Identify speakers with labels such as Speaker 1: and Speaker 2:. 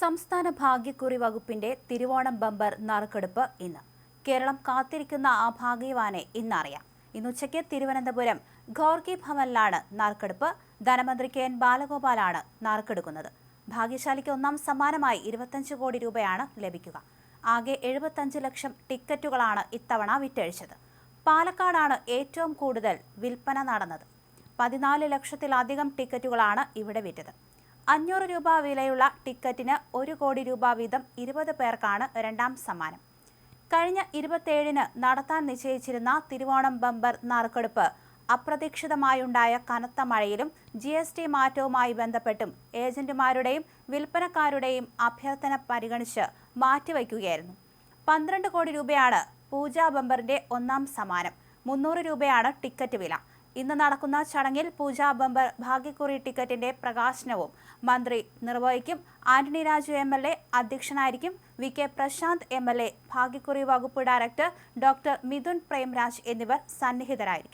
Speaker 1: സംസ്ഥാന ഭാഗ്യക്കുറി വകുപ്പിന്റെ തിരുവോണം ബമ്പർ നറുക്കെടുപ്പ് ഇന്ന്. കേരളം കാത്തിരിക്കുന്ന ആ ഭാഗ്യവാനെ ഇന്നറിയാം. ഇന്നുച്ചയ്ക്ക് തിരുവനന്തപുരം ഖോർഗി ഭവനിലാണ് നറുക്കെടുപ്പ്. ധനമന്ത്രി കെ എൻ ബാലഗോപാലാണ് നറുക്കെടുക്കുന്നത്. ഭാഗ്യശാലിക്ക് ഒന്നാം സമ്മാനമായി ഇരുപത്തഞ്ച് കോടി രൂപയാണ് ലഭിക്കുക. ആകെ എഴുപത്തഞ്ച് ലക്ഷം ടിക്കറ്റുകളാണ് ഇത്തവണ വിറ്റഴിച്ചത്. പാലക്കാടാണ് ഏറ്റവും കൂടുതൽ വിൽപ്പന നടന്നത്. പതിനാല് ലക്ഷത്തിലധികം ടിക്കറ്റുകളാണ് ഇവിടെ വിറ്റത്. അഞ്ഞൂറ് രൂപ വിലയുള്ള ടിക്കറ്റിന് ഒരു കോടി രൂപ വീതം ഇരുപത് പേർക്കാണ് രണ്ടാം സമ്മാനം. കഴിഞ്ഞ ഇരുപത്തേഴിന് നടത്താൻ നിശ്ചയിച്ചിരുന്ന തിരുവോണം ബമ്പർ നറുക്കെടുപ്പ് അപ്രതീക്ഷിതമായുണ്ടായ കനത്ത മഴയിലും ജി എസ് ടി മാറ്റവുമായി ബന്ധപ്പെട്ടും ഏജന്റുമാരുടെയും വിൽപ്പനക്കാരുടെയും അഭ്യർത്ഥന പരിഗണിച്ച് മാറ്റിവയ്ക്കുകയായിരുന്നു. പന്ത്രണ്ട് കോടി രൂപയാണ് പൂജാ ബമ്പറിന്റെ ഒന്നാം സമ്മാനം. മുന്നൂറ് രൂപയാണ് ടിക്കറ്റ് വില. ഇന്ന് നടക്കുന്ന ചടങ്ങിൽ പൂജാ ബമ്പർ ഭാഗ്യക്കുറി ടിക്കറ്റിന്റെ പ്രകാശനവും മന്ത്രി നിർവഹിക്കും. Antony Raju M L A അധ്യക്ഷനായിരിക്കും. V K Prashanth M L A ഭാഗ്യക്കുറി വകുപ്പ് ഡയറക്ടർ ഡോക്ടർ മിഥുൻ പ്രേംരാജ് എന്നിവർ സന്നിഹിതരായിരിക്കും.